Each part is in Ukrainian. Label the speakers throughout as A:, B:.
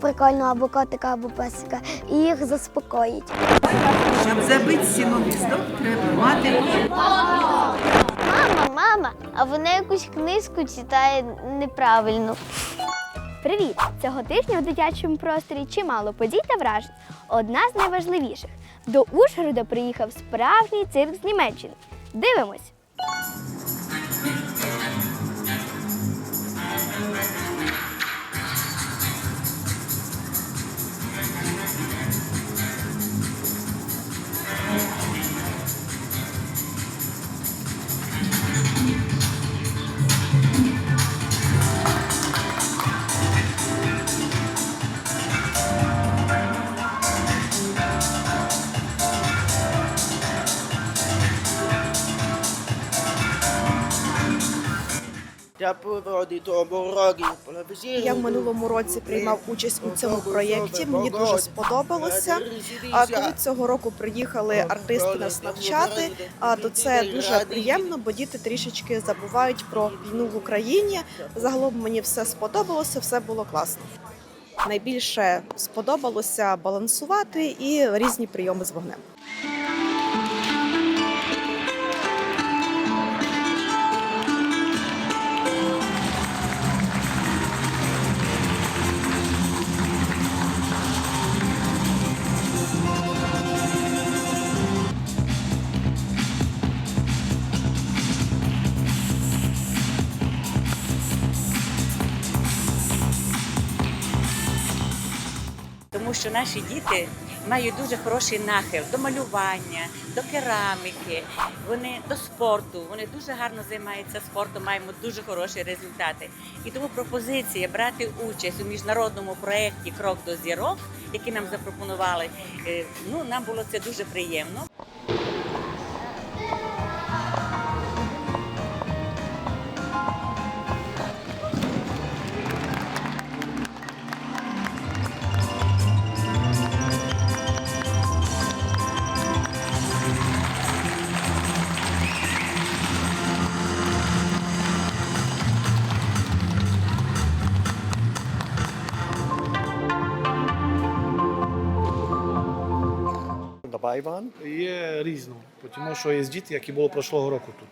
A: прикольного або котика, або песика, і їх заспокоїть.
B: Щоб забити сіновісток, треба мати
A: Мама, мама, а вона якусь книжку читає неправильно.
C: Привіт! Цього тижня у дитячому просторі чимало подій та вражень. Одна з найважливіших. До Ужгорода приїхав справжній цирк з Німеччини. Дивимось!
D: Я в минулому році приймав участь у цьому проєкті. Мені дуже сподобалося. А коли цього року приїхали артисти нас навчати, то це дуже приємно, бо діти трішечки забувають про війну в Україні. Загалом мені все сподобалося, все було класно. Найбільше сподобалося балансувати і різні прийоми з вогнем.
E: Що наші діти мають дуже хороший нахил до малювання, до кераміки, вони до спорту. Вони дуже гарно займаються спортом, маємо дуже хороші результати. І тому пропозиція брати участь у міжнародному проєкті Крок до зірок, який нам запропонували. е, Ну нам було це дуже приємно.
F: Dabei waren.
G: Є різно, тому що є діти, які були прошлого року тут.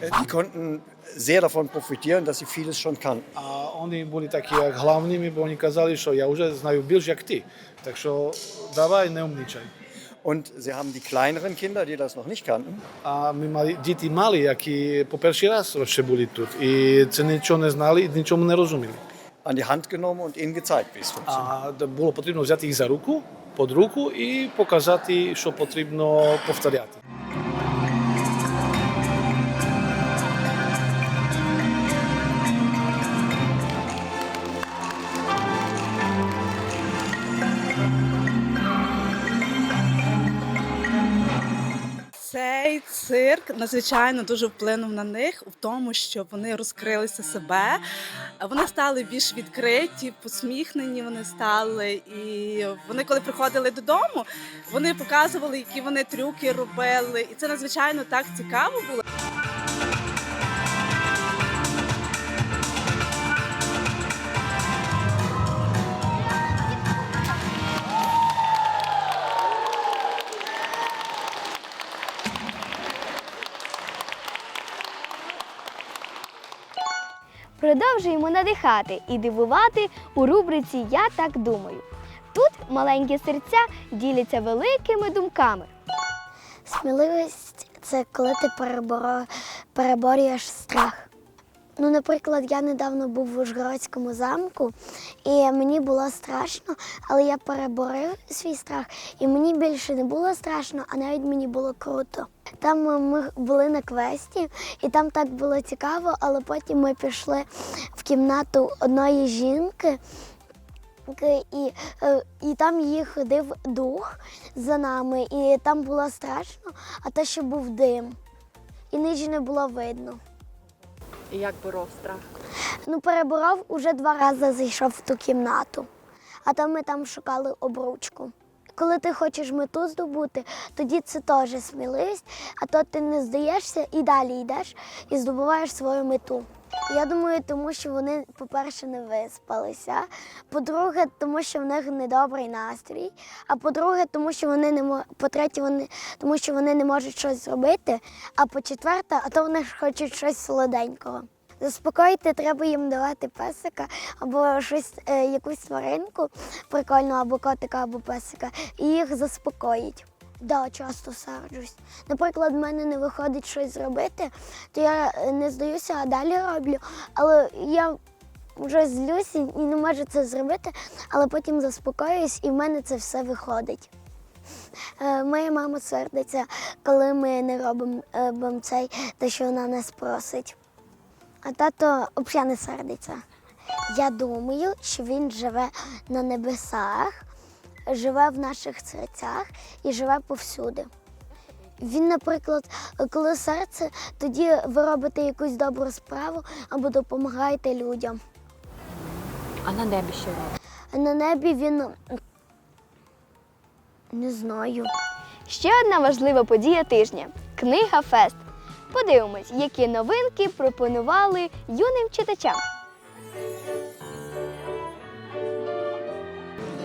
F: Die konnten sehr davon profitieren, dass sie vieles schon kannten.
G: А вони були такі як главними, бо вони казали, що я вже знаю більше, як ти. Так що давай не умнічай.
F: Und sie haben die kleineren Kinder, die das noch nicht kannten,
G: А ми мали діти малі, які по перший раз ще були тут. І це нічого не знали і не розуміли.
F: An die Hand genommen und ihnen gezeigt, wie es funktioniert.
G: А було потрібно взяти їх за руку, під руку і показати, що потрібно повторяти.
H: Цирк надзвичайно дуже вплинув на них в тому, що вони розкрилися себе. Вони стали більш відкриті, посміхнені. Вони стали, і вони, коли приходили додому, вони показували, які вони трюки робили. І це надзвичайно так цікаво було.
C: Надихати і дивувати у рубриці Я так думаю. Тут маленькі серця діляться великими думками.
A: Сміливість це коли ти переборюєш страх. Ну, наприклад, я недавно був в Ужгородському замку, і мені було страшно, але я переборив свій страх, і мені більше не було страшно, а навіть мені було круто. Там ми були на квесті, і там так було цікаво, але потім ми пішли в кімнату одної жінки. І, е, і там їх ходив дух за нами, і там було страшно, а те, що був дим. І ниже не було видно.
H: І як боров страх?
A: Ну, переборов уже два рази зайшов в ту кімнату, а там ми там шукали обручку. Коли ти хочеш мету здобути, тоді це теж сміливість, а то ти не здаєшся і далі йдеш і здобуваєш свою мету. Я думаю, тому що вони, по-перше, не виспалися. По-друге, тому що в них недобрий настрій. А по-друге, тому що вони не мо- по-третє, вони тому що вони не можуть щось зробити. А по-четверте, а то вони хочуть щось солоденького. Заспокоїти треба їм давати песика або щось, е, якусь тваринку прикольну, або котика, або песика, і їх заспокоїть. Да, часто серджусь. Наприклад, в мене не виходить щось зробити, то я е, не здаюся, а далі роблю. Але я вже злюся і не можу це зробити, але потім заспокоююсь, і в мене це все виходить. Е, Моя мама сердиться, коли ми не робимо цей, те, що вона нас просить. А тато взагалі не сердиться. Я думаю, що він живе на небесах, живе в наших серцях і живе повсюди. Він, наприклад, коли серце, тоді ви робите якусь добру справу або допомагаєте людям.
I: А на небі що робить?
A: На небі він не знаю.
C: Ще одна важлива подія тижня книга Фест. Подивимось, які новинки пропонували юним читачам.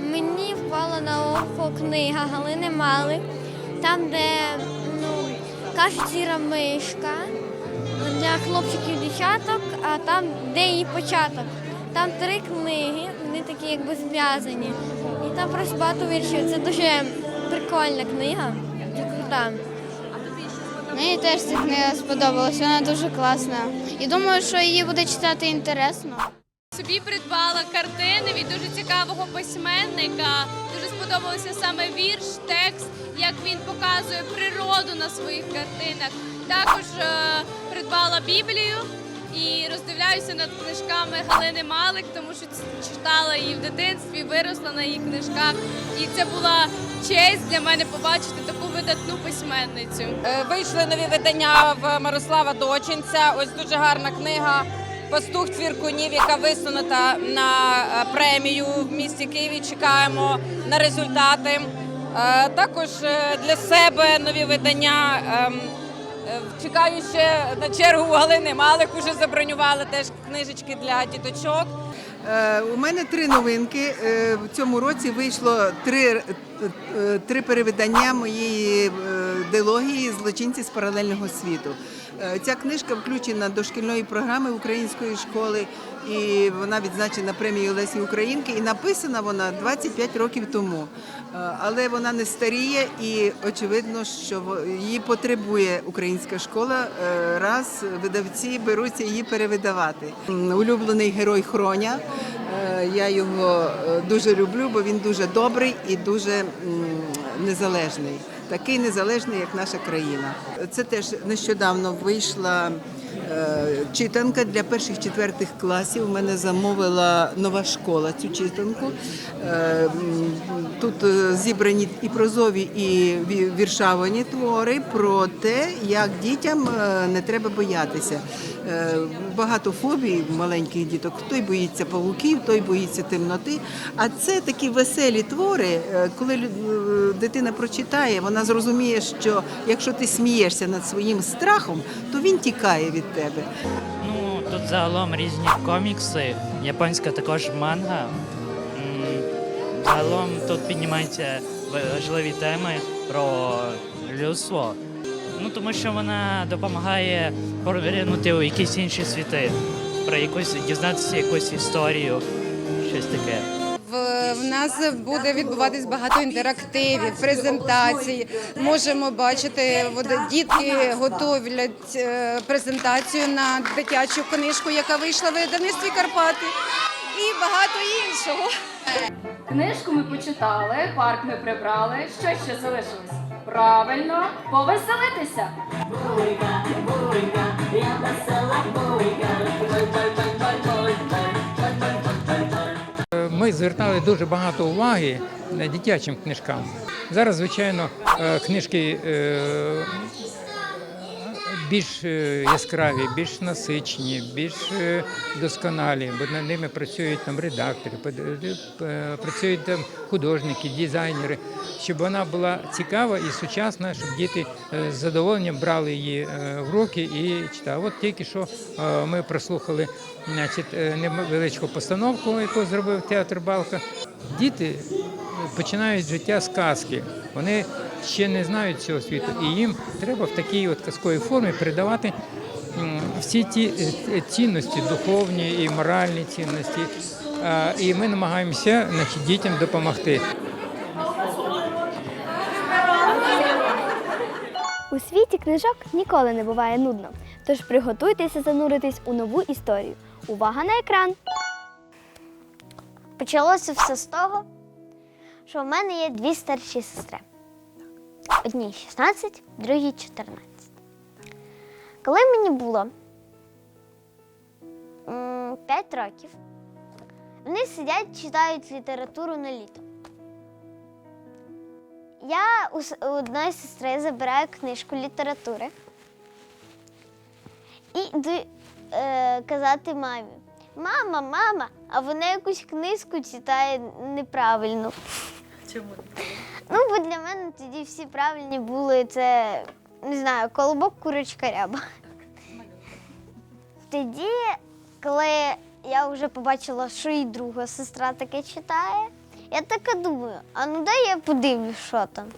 J: Мені впала на око книга Галини Мали, там, де ну, кажуть зіра мишка для хлопчиків-дівчаток, а там, де її початок. Там три книги, вони такі якби зв'язані. І там просто багато віршів. Це дуже прикольна книга, дуже крута. Мені теж ця книга сподобалась, вона дуже класна. І думаю, що її буде читати інтересно.
K: Собі придбала картини від дуже цікавого письменника. Дуже сподобався саме вірш, текст, як він показує природу на своїх картинах. Також е, придбала Біблію і роздивляюся над книжками Галини Малик, тому що читала її в дитинстві, виросла на її книжках. І це була честь для мене побачити таку видатну письменницю.
L: Е, Вийшли нові видання в Мирослава Дочинця. Ось дуже гарна книга. Пастух цвіркунів, яка висунута на е, премію в місті Києві. Чекаємо на результати. Е, Також для себе нові видання. ем, Чекаю ще на чергу у Галини Малик. Уже забронювали теж книжечки для діточок.
B: Е, У мене три новинки. Е, В цьому році вийшло три, е, три перевидання моєї дилогії Злочинці з паралельного світу. Ця книжка включена до шкільної програми української школи, і вона відзначена премією Лесі Українки. І написана вона 25 років тому. Е, Але вона не старіє, і очевидно, що її потребує українська школа. е, Раз видавці беруться її перевидавати. Улюблений герой Хроня. Е, Я його дуже люблю, бо він дуже добрий і дуже незалежний. Такий незалежний, як наша країна. Це теж нещодавно вийшла читанка для перших четвертих класів. У мене замовила нова школа цю читанку. Е, Тут е, зібрані і прозові, і ві- віршавані твори про те, як дітям е, не треба боятися. Е, Багато фобій маленьких діток. Той боїться павуків, той боїться темноти. А це такі веселі твори. е, Коли е, дитина прочитає, вона зрозуміє, що якщо ти смієшся над своїм страхом, то він тікає від тебе.
M: Ну, тут загалом різні комікси, японська також манга. Загалом тут піднімаються важливі теми про людство. Ну, тому що вона допомагає повернути у якісь інші світи, про якусь дізнатися якусь історію, щось таке.
L: В, в нас буде відбуватись багато інтерактивів, презентацій. Можемо бачити, дітки готовлять е, презентацію на дитячу книжку, яка вийшла в видавництві Карпати, і багато іншого.
K: Книжку ми почитали, парк ми прибрали. Що ще залишилось? Правильно, повеселитися.
M: Ми звертали дуже багато уваги дитячим книжкам. Зараз, звичайно, е, книжки е,
N: більш е, яскраві, більш насичені, більш е, досконалі, бо над ними працюють там редактори, е, працюють там художники, дизайнери, щоб вона була цікава і сучасна, щоб діти з задоволенням брали її в руки і читали. От тільки що ми прослухали значить, невеличку постановку, яку зробив театр Балка. Діти починають життя з казки. Вони ще не знають цього світу, і їм треба в такій от казковій формі передавати всі ті е, цінності, духовні і моральні цінності. І ми намагаємося значить, дітям допомогти.
C: У світі книжок ніколи не буває нудно. Тож приготуйтеся зануритись у нову історію. Увага на екран!
O: Почалося все з того, що в мене є дві старші сестри. Одній 16, другій 14. Коли мені було 5 років, вони сидять, читають літературу на літо. Я у одної сестри забираю книжку літератури і е, казати мамі. Мама, мама, а вона якусь книжку читає неправильно.
I: Чому?
O: Ну, бо для мене тоді всі правильні були це, не знаю, колобок, курочка ряба. Тоді, коли я вже побачила, що і друга сестра таке читає, я така думаю, а ну дай я подивлюсь, що там.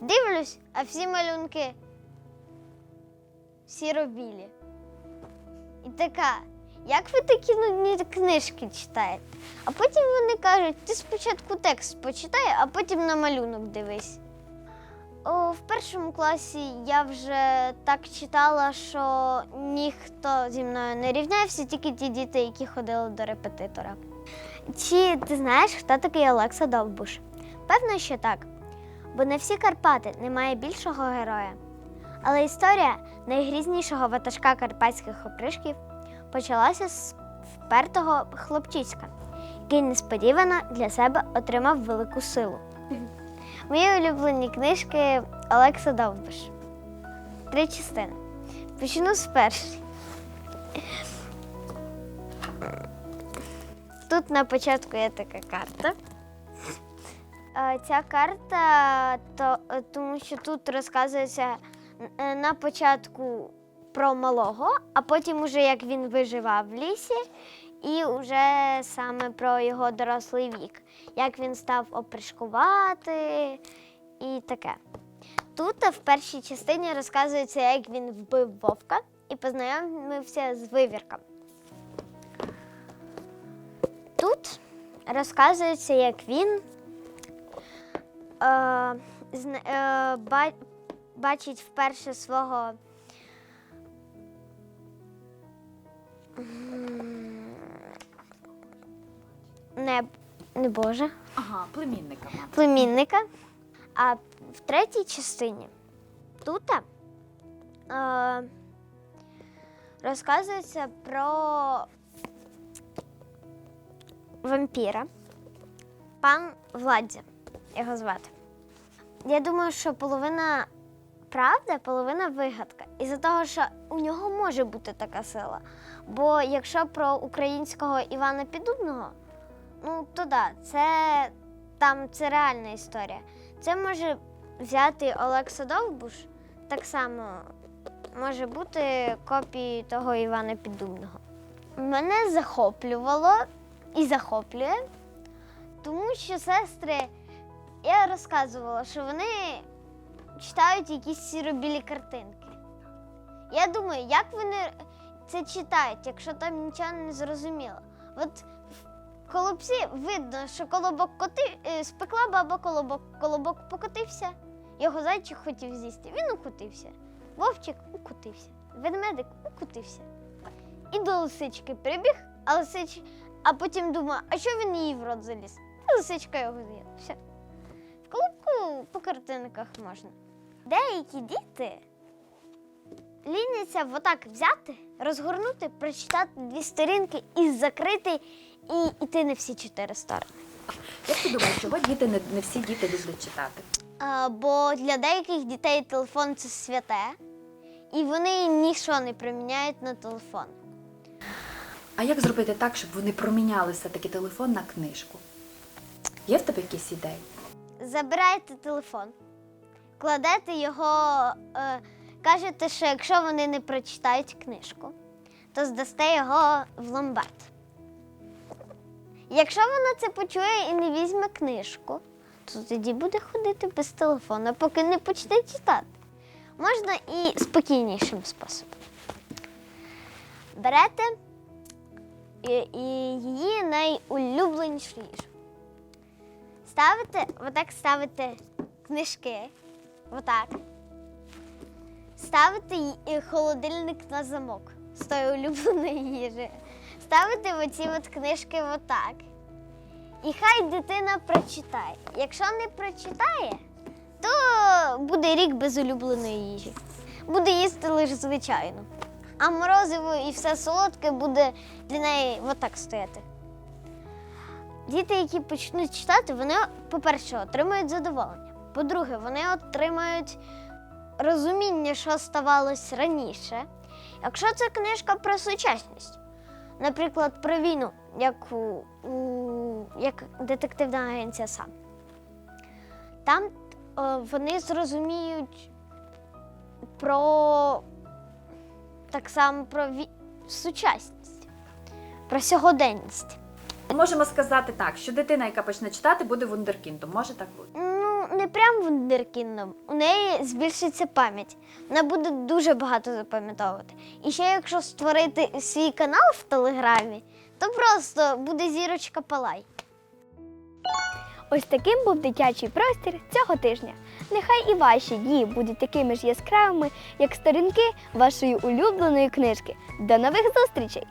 O: Дивлюсь, а всі малюнки сіро-білі. І така, як ви такі нудні книжки читаєте? А потім вони кажуть, ти спочатку текст почитай, а потім на малюнок дивись. О, в першому класі я вже так читала, що ніхто зі мною не рівнявся, тільки ті діти, які ходили до репетитора. Чи ти знаєш, хто такий Олекса Довбуш? Певно, що так. Бо на всі Карпати немає більшого героя. Але історія найгрізнішого ватажка карпатських опришків почалася з впертого хлопчиська, який несподівано для себе отримав велику силу. Мої улюблені книжки Олекса Довбиш. Три частини. Почну з першої. Тут на початку є така карта. Ця карта, то, тому що тут розказується е, на початку про малого, а потім уже як він виживав в лісі, і вже саме про його дорослий вік, як він став опришкувати і таке. Тут в першій частині розказується, як він вбив вовка і познайомився з вивірком. Тут розказується, як він е, е, бачить вперше свого не, не Боже,
I: Ага, племінника.
O: племінника. А в третій частині тут е, розказується про вампіра. Пан Владзя його звати. Я думаю, що половина правда, половина вигадка. Із-за того, що у нього може бути така сила. Бо якщо про українського Івана Піддубного, ну то да, це там це реальна історія. Це може взяти Олекса Довбуш, так само може бути копією того Івана Піддубного. Мене захоплювало і захоплює, тому що сестри, я розказувала, що вони читають якісь сіробілі картинки. Я думаю, як вони це читають, якщо там нічого не зрозуміло. От в колобці видно, що колобок коти е, спекла баба колобок, колобок покотився, його зайчик хотів з'їсти, він укотився. Вовчик укотився, ведмедик укотився. І до лисички прибіг, а лисич, а потім думає, а що він її в рот заліз? І лисичка його з'їла. Все. В колобку по картинках можна. Деякі діти ліняться отак взяти, розгорнути, прочитати дві сторінки і закрити, і йти на всі чотири сторони.
I: Як ти думаєш, чого діти не, не всі діти люблять читати?
O: А, бо для деяких дітей телефон це святе, і вони нічого не приміняють на телефон.
I: А як зробити так, щоб вони проміняли все-таки телефон на книжку? Є в тебе якісь ідеї?
O: Забираєте телефон, кладете його, е, кажете, що якщо вони не прочитають книжку, то здасте його в ломбард. Якщо вона це почує і не візьме книжку, то тоді буде ходити без телефона, поки не почне читати. Можна і спокійнішим способом. Берете її найулюбленішу їжу. Ставите, отак ставите книжки, отак. Ставите ї- і холодильник на замок з тої улюбленої їжі. Ставите оці от книжки отак. І хай дитина прочитає. Якщо не прочитає, то буде рік без улюбленої їжі. Буде їсти лише звичайно. А морозиво і все солодке буде для неї отак стояти. Діти, які почнуть читати, вони, по-перше, отримають задоволення. По-друге, вони отримають розуміння, що ставалось раніше. Якщо це книжка про сучасність, наприклад, про війну, як, у, у, як детективна агенція сам, там е, вони зрозуміють про так само про ві- сучасність, про сьогоденність.
I: Можемо сказати так, що дитина, яка почне читати, буде вундеркіндом. Може так бути?
O: Не прям вундеркіндом. У неї збільшиться пам'ять. Вона буде дуже багато запам'ятовувати. І ще якщо створити свій канал в Телеграмі, то просто буде зірочка Палай.
C: Ось таким був дитячий простір цього тижня. Нехай і ваші дні будуть такими ж яскравими, як сторінки вашої улюбленої книжки. До нових зустрічей!